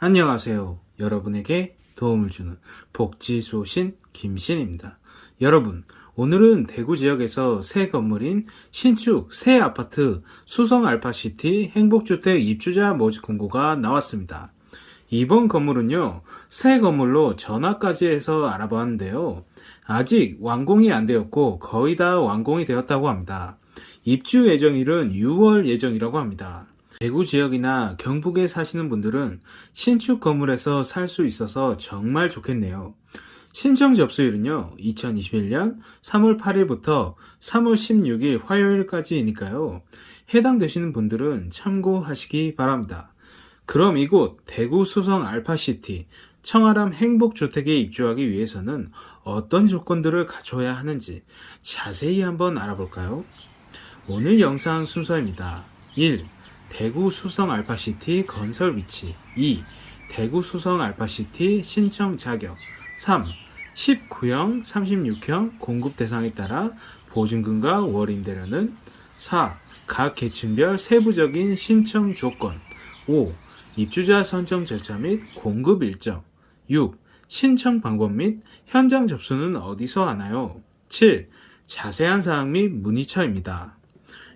안녕하세요. 여러분에게 도움을 주는 복지소신 김신입니다. 여러분, 오늘은 대구 지역에서 새 건물인 신축 새 아파트 수성 알파시티 행복주택 입주자 모집 공고가 나왔습니다. 이번 건물은요, 새 건물로 전화까지 해서 알아봤는데요. 아직 완공이 안 되었고 거의 다 완공이 되었다고 합니다. 입주 예정일은 6월 예정이라고 합니다. 대구 지역이나 경북에 사시는 분들은 신축 건물에서 살 수 있어서 정말 좋겠네요. 신청 접수일은요, 2021년 3월 8일부터 3월 16일 화요일까지이니까요. 해당되시는 분들은 참고하시기 바랍니다. 그럼 이곳 대구 수성 알파시티 청아람 행복주택에 입주하기 위해서는 어떤 조건들을 갖춰야 하는지 자세히 한번 알아볼까요? 오늘 영상 순서입니다. 1. 대구 수성 알파시티 건설 위치 2. 대구 수성 알파시티 신청 자격 3. 19형, 36형 공급 대상에 따라 보증금과 월 임대료는 4. 각 계층별 세부적인 신청 조건 5. 입주자 선정 절차 및 공급 일정 6. 신청 방법 및 현장 접수는 어디서 하나요? 7. 자세한 사항 및 문의처입니다.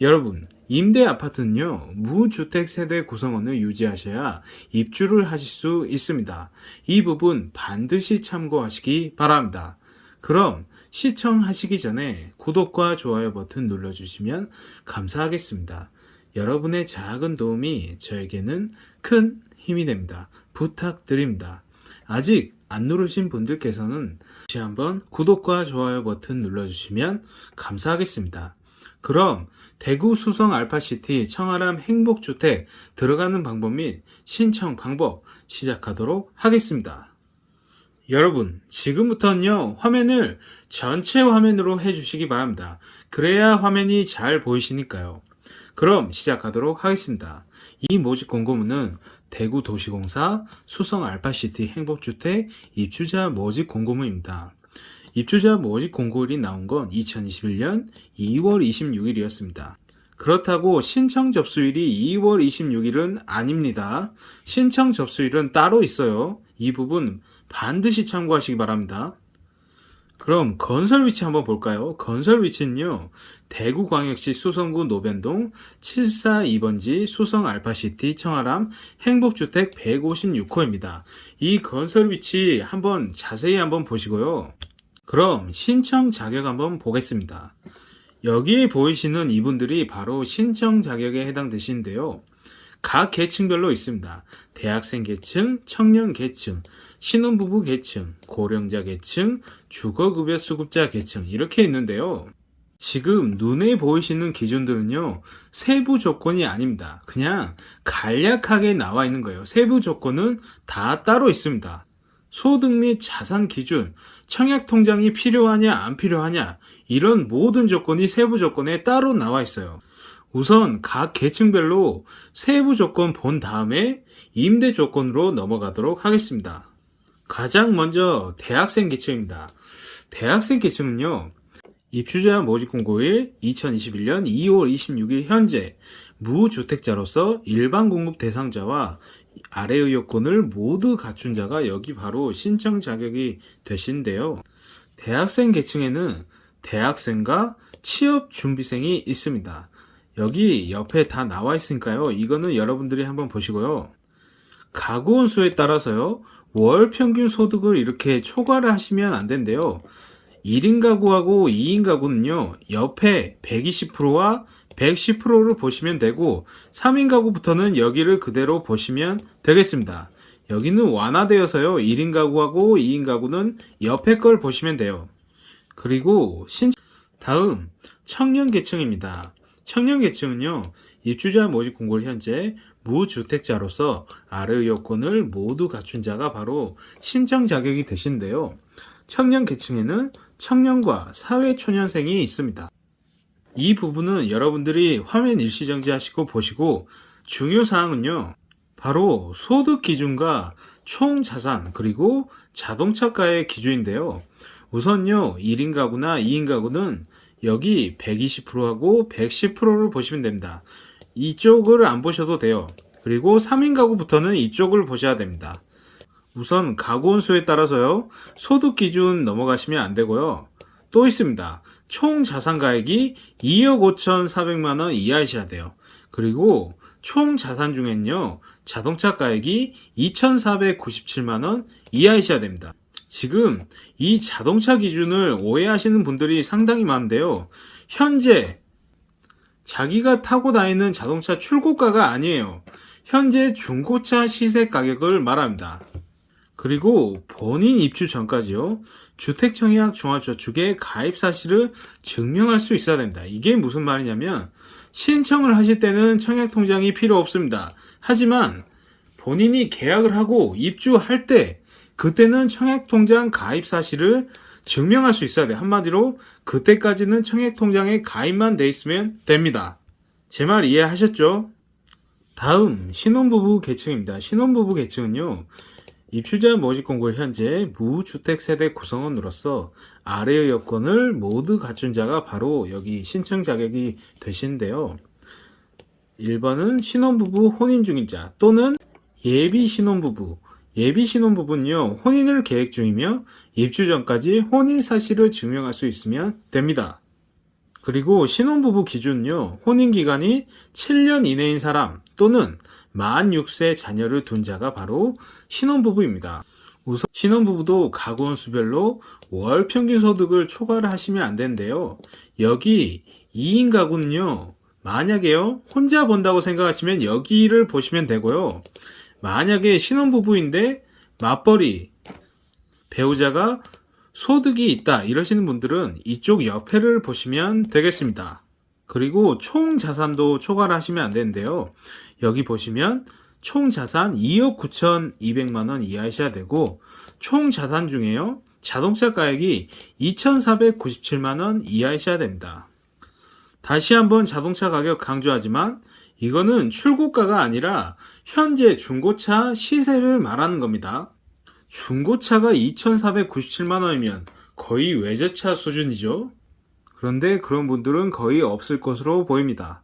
여러분, 임대 아파트는요, 무주택 세대 구성원을 유지하셔야 입주를 하실 수 있습니다. 이 부분 반드시 참고하시기 바랍니다. 그럼 시청하시기 전에 구독과 좋아요 버튼 눌러주시면 감사하겠습니다. 여러분의 작은 도움이 저에게는 큰 힘이 됩니다. 부탁드립니다. 아직 안 누르신 분들께서는 다시 한번 구독과 좋아요 버튼 눌러주시면 감사하겠습니다. 그럼 대구 수성 알파시티 청아람 행복주택 들어가는 방법 및 신청 방법 시작하도록 하겠습니다. 여러분, 지금부터는요, 화면을 전체 화면으로 해주시기 바랍니다. 그래야 화면이 잘 보이시니까요. 그럼 시작하도록 하겠습니다. 이 모집 공고문은 대구 도시공사 수성 알파시티 행복주택 입주자 모집 공고문입니다. 입주자 모집 공고일이 나온 건 2021년 2월 26일이었습니다. 그렇다고 신청 접수일이 2월 26일은 아닙니다. 신청 접수일은 따로 있어요. 이 부분 반드시 참고하시기 바랍니다. 그럼 건설 위치 한번 볼까요? 건설 위치는요, 대구광역시 수성구 노변동 742번지 수성 알파시티 청아람 행복주택 156호입니다. 이 건설 위치 한번 자세히 한번 보시고요. 그럼 신청 자격 한번 보겠습니다. 여기에 보이시는 이분들이 바로 신청 자격에 해당되시는데요. 각 계층별로 있습니다. 대학생 계층, 청년 계층, 신혼부부 계층, 고령자 계층, 주거급여 수급자 계층 이렇게 있는데요. 지금 눈에 보이시는 기준들은요, 세부 조건이 아닙니다. 그냥 간략하게 나와 있는 거예요. 세부 조건은 다 따로 있습니다. 소득 및 자산 기준, 청약 통장이 필요하냐, 안 필요하냐, 이런 모든 조건이 세부 조건에 따로 나와 있어요. 우선 각 계층별로 세부 조건 본 다음에 임대 조건으로 넘어가도록 하겠습니다. 가장 먼저 대학생 계층입니다. 대학생 계층은요, 입주자 모집 공고일 2021년 2월 26일 현재 무주택자로서 일반 공급 대상자와 아래의 요건을 모두 갖춘 자가 여기 바로 신청 자격이 되신데요. 대학생 계층에는 대학생과 취업 준비생이 있습니다. 여기 옆에 다 나와 있으니까요. 이거는 여러분들이 한번 보시고요. 가구원 수에 따라서요. 월 평균 소득을 이렇게 초과를 하시면 안 된대요. 1인 가구하고 2인 가구는요. 옆에 120%와 110%를 보시면 되고 3인 가구부터는 여기를 그대로 보시면 되겠습니다. 여기는 완화되어서요. 1인 가구하고 2인 가구는 옆에 걸 보시면 돼요. 그리고 신 다음 청년 계층입니다. 청년 계층은요. 입주자 모집 공고를 현재 무주택자로서 아래의 요건을 모두 갖춘 자가 바로 신청 자격이 되신데요. 청년 계층에는 청년과 사회초년생이 있습니다. 이 부분은 여러분들이 화면 일시정지 하시고 보시고 중요 사항은요. 바로 소득 기준과 총 자산 그리고 자동차가의 기준인데요. 우선요. 1인 가구나 2인 가구는 여기 120%하고 110%를 보시면 됩니다. 이쪽을 안 보셔도 돼요. 그리고 3인 가구부터는 이쪽을 보셔야 됩니다. 우선 가구원 수에 따라서요. 소득 기준 넘어가시면 안 되고요. 또 있습니다. 총 자산가액이 2억 5,400만 원 이하이셔야 돼요. 그리고 총 자산 중엔요. 자동차 가액이 2,497만 원 이하이셔야 됩니다. 지금 이 자동차 기준을 오해하시는 분들이 상당히 많은데요. 현재 자기가 타고 다니는 자동차 출고가가 아니에요. 현재 중고차 시세 가격을 말합니다. 그리고 본인 입주 전까지요. 주택청약 종합저축에 가입 사실을 증명할 수 있어야 됩니다. 이게 무슨 말이냐면 신청을 하실 때는 청약 통장이 필요 없습니다. 하지만 본인이 계약을 하고 입주할 때 그때는 청약 통장 가입 사실을 증명할 수 있어야 돼요. 한마디로 그때까지는 청약 통장에 가입만 돼 있으면 됩니다. 제 말 이해하셨죠? 다음 신혼부부 계층입니다. 신혼부부 계층은요. 입주자 모집 공고를 현재 무주택 세대 구성원으로서 아래의 여건을 모두 갖춘 자가 바로 여기 신청 자격이 되시는데요. 1번은 신혼부부 혼인 중인 자 또는 예비 신혼부부 예비 신혼부부는요 혼인을 계획 중이며 입주 전까지 혼인 사실을 증명할 수 있으면 됩니다. 그리고 신혼부부 기준은요 혼인 기간이 7년 이내인 사람 또는 만 6세 자녀를 둔 자가 바로 신혼부부입니다. 우선 신혼부부도 가구원 수별로 월 평균 소득을 초과를 하시면 안 되는데요. 여기 2인 가구는요. 만약에요. 혼자 본다고 생각하시면 여기를 보시면 되고요. 만약에 신혼부부인데 맞벌이 배우자가 소득이 있다 이러시는 분들은 이쪽 옆에를 보시면 되겠습니다. 그리고 총 자산도 초과를 하시면 안 되는데요. 여기 보시면 총 자산 2억 9,200만 원 이하이셔야 되고 총 자산 중에요. 자동차 가액이 2,497만 원 이하이셔야 됩니다. 다시 한번 자동차 가격 강조하지만 이거는 출고가가 아니라 현재 중고차 시세를 말하는 겁니다. 중고차가 2,497만 원이면 거의 외제차 수준이죠. 그런데 그런 분들은 거의 없을 것으로 보입니다.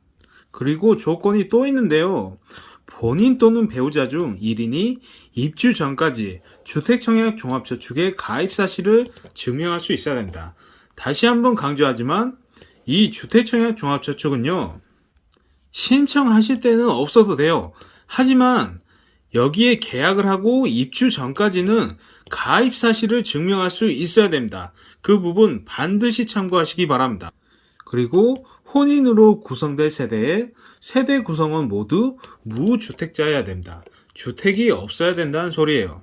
그리고 조건이 또 있는데요. 본인 또는 배우자 중 1인이 입주 전까지 주택청약 종합저축에 가입 사실을 증명할 수 있어야 됩니다. 다시 한번 강조하지만 이 주택청약 종합저축은요. 신청하실 때는 없어도 돼요. 하지만 여기에 계약을 하고 입주 전까지는 가입 사실을 증명할 수 있어야 됩니다. 그 부분 반드시 참고하시기 바랍니다. 그리고 혼인으로 구성된 세대의 세대 구성원 모두 무주택자여야 됩니다. 주택이 없어야 된다는 소리예요.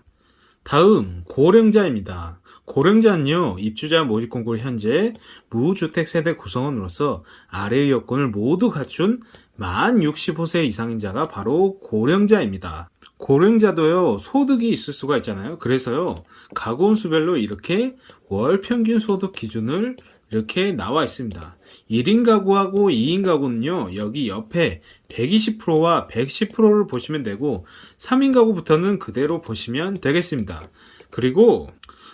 다음 고령자입니다. 고령자는요 입주자 모집 공고를 현재 무주택 세대 구성원으로서 아래의 여건을 모두 갖춘 만 65세 이상인 자가 바로 고령자입니다. 고령자도요 소득이 있을 수가 있잖아요. 그래서요 가구원 수별로 이렇게 월 평균 소득 기준을 이렇게 나와 있습니다. 1인 가구하고 2인 가구는요, 여기 옆에 120%와 110%를 보시면 되고, 3인 가구부터는 그대로 보시면 되겠습니다. 그리고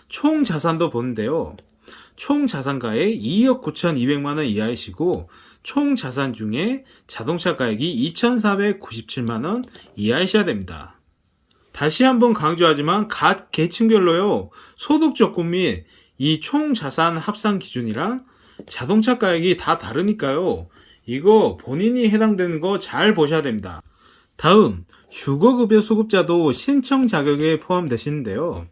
총 자산도 보는데요. 총 자산가액 2억 9,200만 원 이하이시고, 총 자산 중에 자동차 가액이 2,497만 원 이하이셔야 됩니다. 다시 한번 강조하지만 각 계층별로요, 소득 조건 및 이 총 자산 합산 기준이랑 자동차 가액이 다 다르니까요. 이거 본인이 해당되는 거 잘 보셔야 됩니다. 다음, 주거급여 수급자도 신청 자격에 포함되시는데요.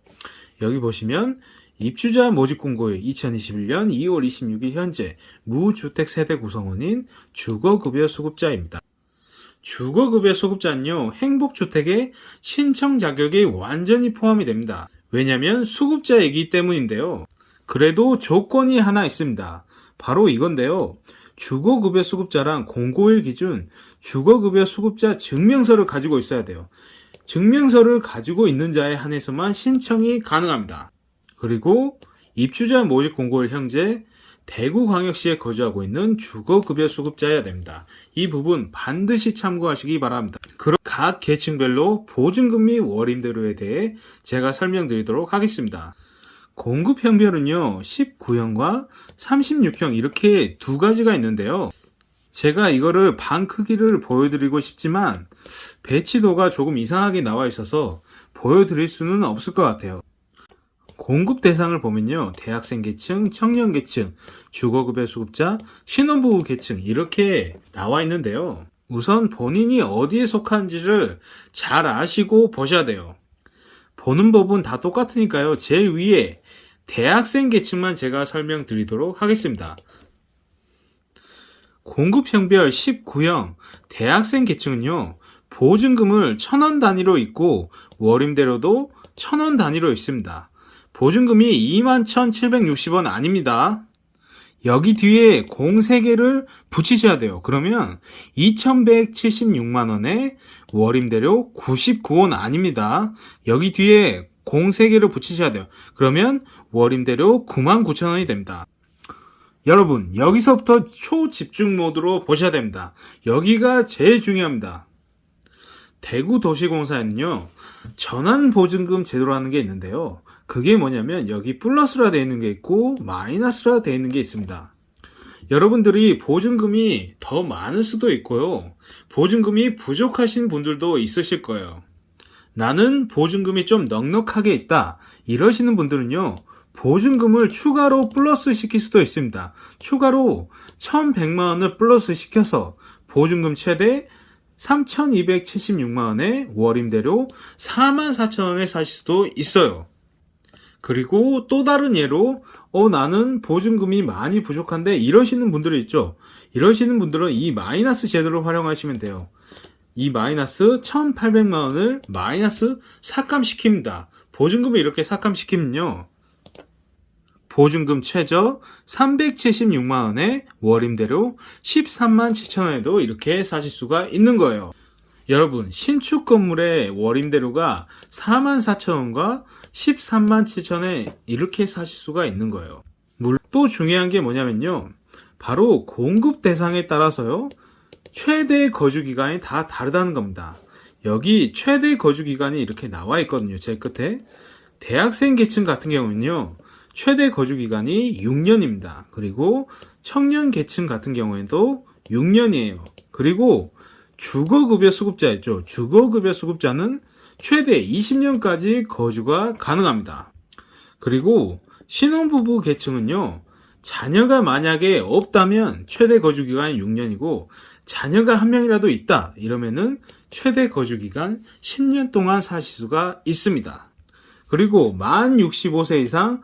여기 보시면 입주자 모집 공고일 2021년 2월 26일 현재 무주택 세대 구성원인 주거급여 수급자입니다. 주거급여 수급자는요, 행복주택의 신청 자격에 완전히 포함이 됩니다. 왜냐면 수급자이기 때문인데요. 그래도 조건이 하나 있습니다. 바로 이건데요. 주거급여 수급자랑 091 기준 주거급여 수급자 증명서를 가지고 있어야 돼요. 증명서를 가지고 있는 자에 한해서만 신청이 가능합니다. 그리고 입주자 모집 공고일 현재 대구광역시에 거주하고 있는 주거급여 수급자여야 됩니다. 이 부분 반드시 참고하시기 바랍니다. 그럼 각 계층별로 보증금 및 월임대료에 대해 제가 설명드리도록 하겠습니다. 공급 형별은요, 19형과 36형 이렇게 두 가지가 있는데요. 제가 이거를 방 크기를 보여드리고 싶지만 배치도가 조금 이상하게 나와 있어서 보여드릴 수는 없을 것 같아요. 공급 대상을 보면요. 대학생 계층, 청년 계층, 주거급여 수급자, 신혼부부 계층 이렇게 나와 있는데요. 우선 본인이 어디에 속한지를 잘 아시고 보셔야 돼요. 보는 법은 다 똑같으니까요. 제일 위에 대학생 계층만 제가 설명드리도록 하겠습니다. 공급형별 19형 대학생 계층은요. 보증금을 천원 단위로 있고 월임대로도 천원 단위로 있습니다. 보증금이 21,760원 아닙니다. 여기 뒤에 공 3개를 붙이셔야 돼요. 그러면 2,176만원에 월임대료 99원 아닙니다. 여기 뒤에 공 3개를 붙이셔야 돼요. 그러면 월 임대료 99,000원이 됩니다. 여러분, 여기서부터 초집중 모드로 보셔야 됩니다. 여기가 제일 중요합니다. 대구도시공사에는요, 전환보증금 제도라는 게 있는데요. 그게 뭐냐면 여기 플러스라 되어 있는 게 있고 마이너스라 되어 있는 게 있습니다. 여러분들이 보증금이 더 많을 수도 있고요. 보증금이 부족하신 분들도 있으실 거예요. 나는 보증금이 좀 넉넉하게 있다. 이러시는 분들은요. 보증금을 추가로 플러스 시킬 수도 있습니다. 추가로 1100만 원을 플러스 시켜서 보증금 최대 3276만 원에 4만 4천 원에 사실 수도 있어요. 그리고 또 다른 예로 어 나는 보증금이 많이 부족한데 이러시는 분들이 있죠. 이러시는 분들은 이 마이너스 제도를 활용하시면 돼요. 이 마이너스 1800만 원을 마이너스 삭감시킵니다. 보증금을 이렇게 삭감시키면요. 보증금 최저 376만 원에 월임대로 13만 7천 원에도 이렇게 사실 수가 있는 거예요. 여러분 신축 건물의 월임대로가 4만 4천 원과 13만 7천 원에 이렇게 사실 수가 있는 거예요. 물론 또 중요한 게 뭐냐면요. 바로 공급 대상에 따라서요. 최대 거주 기간이 다 다르다는 겁니다. 여기 최대 거주 기간이 이렇게 나와 있거든요. 제일 끝에. 대학생 계층 같은 경우는요. 최대 거주 기간이 6년입니다. 그리고 청년 계층 같은 경우에도 6년이에요. 그리고 주거급여 수급자 있죠. 주거급여 수급자는 최대 20년까지 거주가 가능합니다. 그리고 신혼부부 계층은요. 자녀가 만약에 없다면 최대 거주 기간이 6년이고 자녀가 한 명이라도 있다 이러면은 최대 거주 기간 10년 동안 사실 수가 있습니다. 그리고 만 65세 이상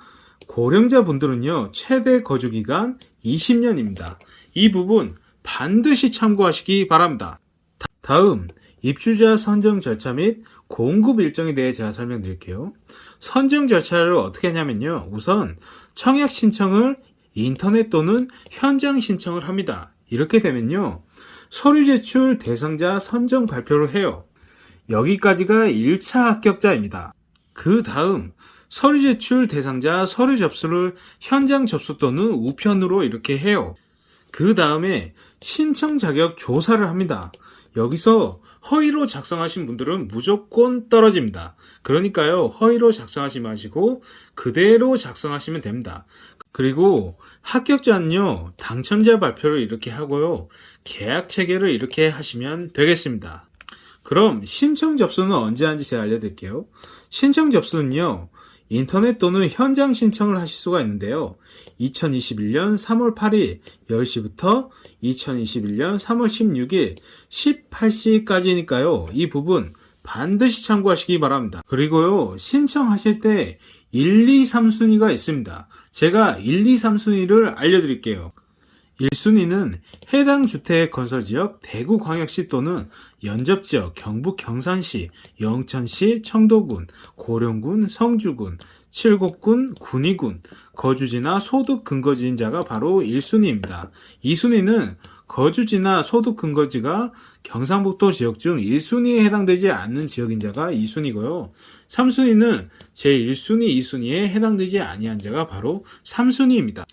고령자 분들은요, 최대 거주 기간 20년입니다. 이 부분 반드시 참고하시기 바랍니다. 다- 다음, 입주자 선정 절차 및 공급 일정에 대해 제가 설명드릴게요. 선정 절차를 어떻게 하냐면요. 우선 청약 신청을 인터넷 또는 현장 신청을 합니다. 이렇게 되면요. 서류 제출 대상자 선정 발표를 해요. 여기까지가 1차 합격자입니다. 그 다음 서류 제출 대상자 서류 접수를 현장 접수 또는 우편으로 이렇게 해요. 그 다음에 신청 자격 조사를 합니다. 여기서 허위로 작성하신 분들은 무조건 떨어집니다. 그러니까요, 허위로 작성하지 마시고 그대로 작성하시면 됩니다. 그리고 합격자는요, 당첨자 발표를 이렇게 하고요, 계약 체계를 이렇게 하시면 되겠습니다. 그럼 신청 접수는 언제 하는지 제가 알려드릴게요. 신청 접수는요, 인터넷 또는 현장 신청을 하실 수가 있는데요. 2021년 3월 8일 10시부터 2021년 3월 16일 18시까지니까요. 이 부분 반드시 참고하시기 바랍니다. 그리고요, 신청하실 때 1, 2, 3순위가 있습니다. 제가 1, 2, 3순위를 알려드릴게요. 1순위는 해당 주택 건설 지역 대구 광역시 또는 연접 지역 경북 경산시, 영천시, 청도군, 고령군, 성주군, 칠곡군, 군위군, 거주지나 소득 근거지인 자가 바로 1순위입니다. 2순위는 거주지나 소득 근거지가 경상북도 지역 중 1순위에 해당되지 않는 지역인 자가 2순위고요. 3순위는 제1순위, 2순위에 해당되지 아니한 자가 바로 3순위입니다.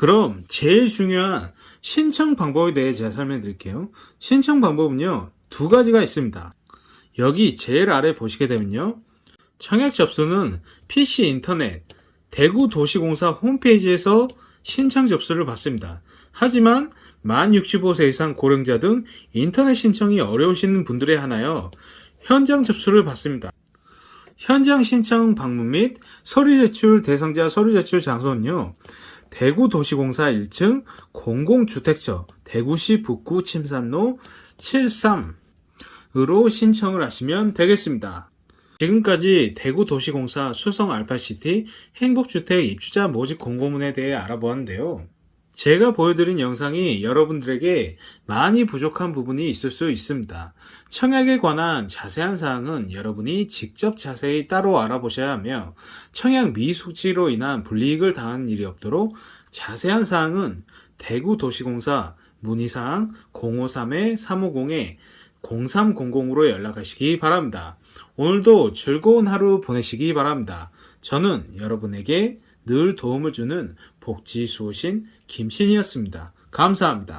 그럼 제일 중요한 신청 방법에 대해 제가 설명드릴게요. 신청 방법은요, 두 가지가 있습니다. 여기 제일 아래 보시게 되면요. 청약 접수는 PC 인터넷, 대구도시공사 홈페이지에서 신청 접수를 받습니다. 하지만 만 65세 이상 고령자 등 인터넷 신청이 어려우신 분들에 한하여 현장 접수를 받습니다. 현장 신청 방문 및 서류 제출 대상자 서류 제출 장소는요. 대구도시공사 1층 공공주택처 대구시 북구 침산로 73으로 신청을 하시면 되겠습니다. 지금까지 대구도시공사 수성 알파시티 행복주택 입주자 모집 공고문에 대해 알아보았는데요. 제가 보여드린 영상이 여러분들에게 많이 부족한 부분이 있을 수 있습니다. 청약에 관한 자세한 사항은 여러분이 직접 자세히 따로 알아보셔야 하며 청약 미숙지로 인한 불이익을 당하는 일이 없도록 자세한 사항은 대구도시공사 문의사항 053-350-0300으로 연락하시기 바랍니다. 오늘도 즐거운 하루 보내시기 바랍니다. 저는 여러분에게 늘 도움을 주는 복지수호신 김신이었습니다. 감사합니다.